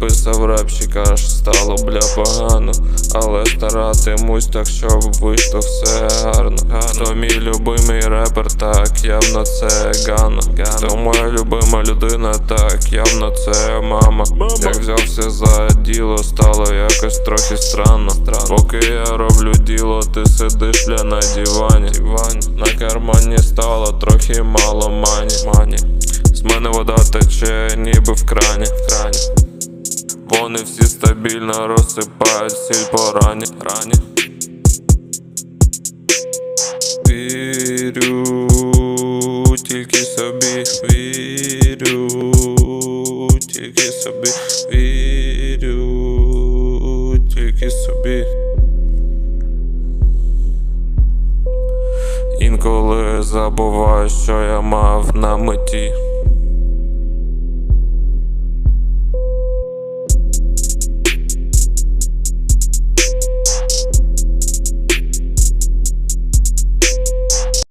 написав репчик, аж стало бля погано. Але старатимусь так, щоб вийшло все гарно. Хто мій любимий репер, так явно це Гано. Хто моя любима людина, так явно це мама. Як взявся за діло, стало якось трохи странно. Поки я роблю діло, ти сидиш бля на дивані. На кармані стало трохи мало мані. З мене вода тече, ніби. В крані. Вони всі стабільно розсипають сіль по рані. рані. Вірю тільки собі, вірю тільки собі, вірю тільки собі. Інколи забуваю, що я мав на меті.